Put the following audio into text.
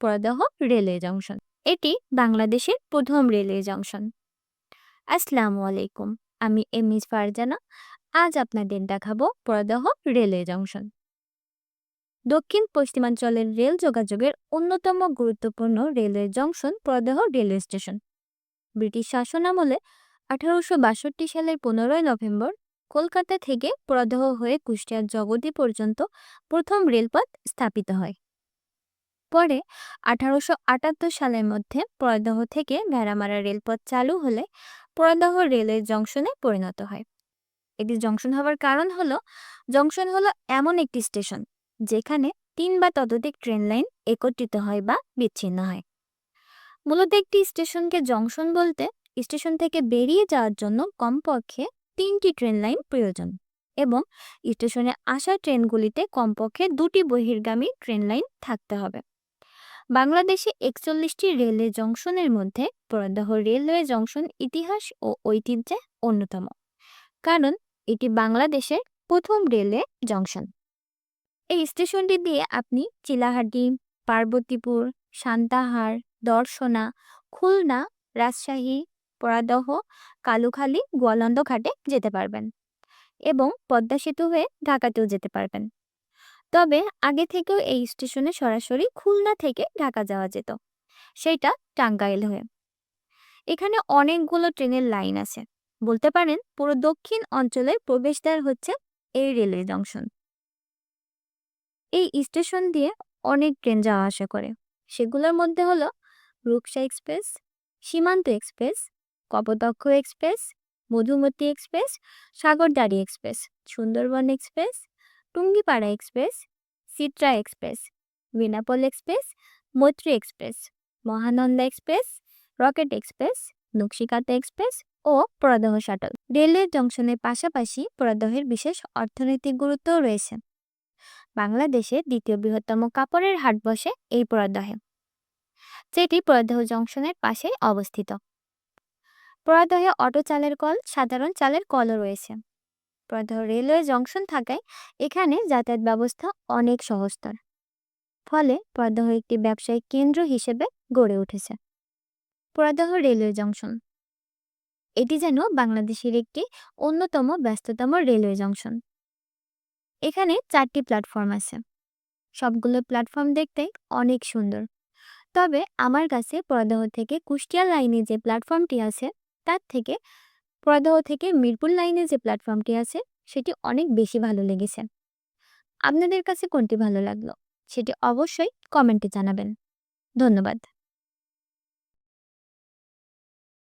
পরদহ railway junction. এটি বাংলাদেশের প্রথম রেলওয়ে জংশন। আসসালামু আলাইকুম, আমি এম ইস ফারজানা। আজ আপনাদের দেখাবো পরদহ রেলওয়ে জংশন। দক্ষিণ পশ্চিমাঞ্চলের রেল যোগাযোগের অন্যতম গুরুত্বপূর্ণ railway junction Poradah railway station. British শাসনামলে আঠারোশো বাষট্টি সালের পনেরোই নভেম্বর কলকাতা থেকে পরদহ হয়ে কুষ্টিয়ার জগতী পর্যন্ত প্রথম রেলপথ স্থাপিত হয়। পরে আঠারোশো আটাত্তর সালের মধ্যে পরদহ থেকে ভেড়ামারা রেলপথ চালু হলে পরদহ রেলওয়ে জংশনে পরিণত হয়। এটি জংশন হওয়ার কারণ হলো, জংশন হলো এমন একটি স্টেশন যেখানে তিন বা ততোধিক ট্রেন লাইন একত্রিত হয় বা বিচ্ছিন্ন হয়। মূলত একটি স্টেশনকে জংশন বলতে স্টেশন থেকে বেরিয়ে যাওয়ার জন্য কমপক্ষে তিনটি ট্রেন লাইন প্রয়োজন এবং স্টেশনে আসা ট্রেনগুলিতে কমপক্ষে দুটি বহির্গামী ট্রেন লাইন থাকতে হবে। বাংলাদেশে একচল্লিশটি রেলওয়ে জংশনের মধ্যে পরদহ রেলওয়ে জংশন ইতিহাস ও ঐতিহ্যে অন্যতম। কারণ এটি বাংলাদেশের প্রথম রেলওয়ে জংশন। এই স্টেশনটি দিয়ে আপনি চিলাহাটি, পার্বতীপুর, সান্তাহার, দর্শনা, খুলনা, রাজশাহী, পরাদহ, কালুখালী, গোয়ালন্দ ঘাটে যেতে পারবেন এবং পদ্মা সেতু হয়ে ঢাকাতেও যেতে পারবেন। তবে আগে থেকেও এই স্টেশনে সরাসরি খুলনা থেকে ঢাকা যাওয়া যেত। সেইটা টাঙ্গাইল হয়ে। এখানে অনেকগুলো ট্রেনের লাইন আছে। বলতে পারেন পুরো দক্ষিণ অঞ্চলের প্রবেশদ্বার হচ্ছে এই রেলওয়ে জংশন। এই স্টেশন দিয়ে অনেক ট্রেন যাওয়া আসা করে। সেগুলোর মধ্যে হলো Rupsha express, Simanta express, Kopotakkho express, Modhumoti express, Sagardari express, Sundarban express Tungipara express, সিট্রা express Benapole express, Moitree express, Mohananda express, rocket express Nakshikantha express ও পরদহ শাটল। রেলওয়ে জংশনের পাশাপাশি পরদহের বিশেষ অর্থনৈতিক গুরুত্বও রয়েছে। বাংলাদেশের দ্বিতীয় বৃহত্তম কাপড়ের হাট বসে এই পরদহে। যেটি পরদহ জংশনের পাশে অবস্থিত। পরদহে অটো চালের কল, সাধারণ চালের কলও রয়েছে। রেলওয়ে জংশন থাকায় এখানে যাতায়াত ব্যবস্থা অনেক সহজতর ফলে পরদহ একটি ব্যবসায়িক কেন্দ্র হিসেবে গড়ে উঠেছে। পরদহ রেলওয়ে জংশন এটি যেন বাংলাদেশের একটি অন্যতম ব্যস্ততম রেলওয়ে জংশন এখানে চারটি প্ল্যাটফর্ম আছে। সবগুলো প্ল্যাটফর্ম দেখতে অনেক সুন্দর। তবে আমার কাছে পরদহ থেকে কুষ্টিয়া লাইনে যে প্ল্যাটফর্মটি আছে, তার থেকে পরদহ থেকে মিরপুর লাইনে যে প্ল্যাটফর্মটি আছে, সেটি অনেক বেশি ভালো লেগেছে। আপনাদের কাছে কোনটি ভালো লাগল, সেটি অবশ্যই কমেন্টে জানাবেন। ধন্যবাদ।